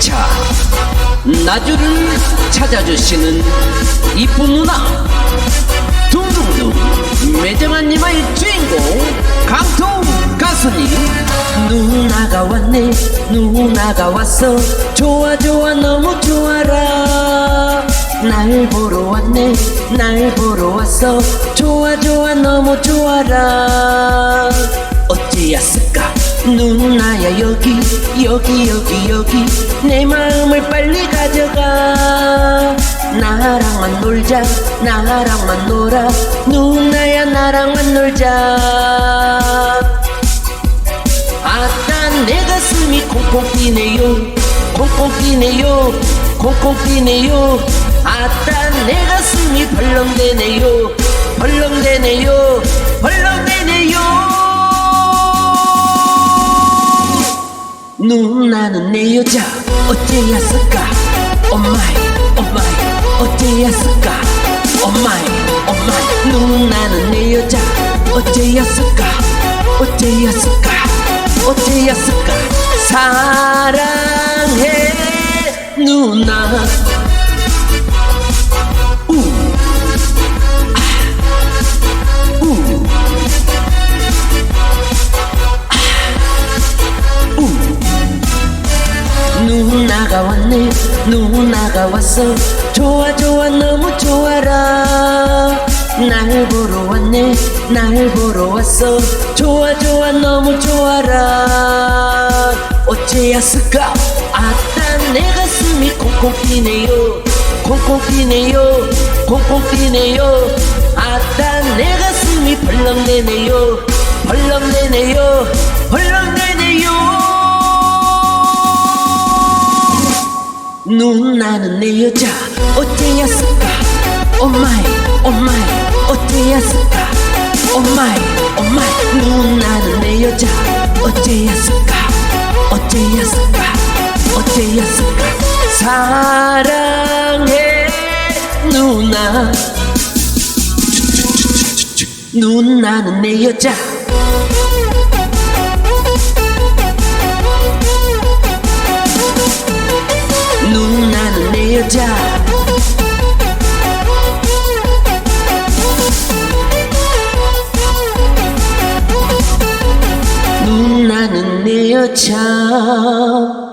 자, 나주를 찾아주시는 이쁜 누나. 둥둥둥 매정한 이마의 주인공 강통 가수님. 누나가 왔네 누나가 왔어. 좋아 좋아 너무 좋아라 날 보러 왔네. 날 보러 왔어. 좋아 좋아 너무 좋아라. 어찌였을까? 누나야 여기 여기 여기 여기. 내 마음을 빨리 가져가. 나랑만 놀자. 나랑만 놀아. 누나야 나랑만 놀자. 아따 내 가슴이 콩콩 뛰네요. 콩콩 뛰네요. 콩콩 뛰네요 아따 내 가슴이 벌렁대네요. 벌렁대네요. 벌렁대네요. 누나는 내 여자 어째였을까? 오마이 오마이 어째였을까? 오마이 오마이 누나는 내 여자 어째였을까? 어째였을까? 어째였을까? 사랑해 누나 누나가 왔네? 누나가 왔어? 좋아 좋아 너무 좋아라. 날 보러 왔네. 날 보러 왔어. 좋아 좋아 너무 좋아라. 어째였을까? 아따 내 가슴이 콩콩 뛰네요. 콩콩 뛰네요. 콩콩 뛰네요. 아따 내 가슴이 벌렁대네요. 벌렁대네요. 벌렁대 누나는 내 여자. 어째였을까? 오마이 오마이. 어째였을까? 오마이 오마이. 누나는 내 여자. 어째였을까? 어째였을까? 어째였을까? 사랑해 누나. 누나는 내 여자. 누나는 내 여자.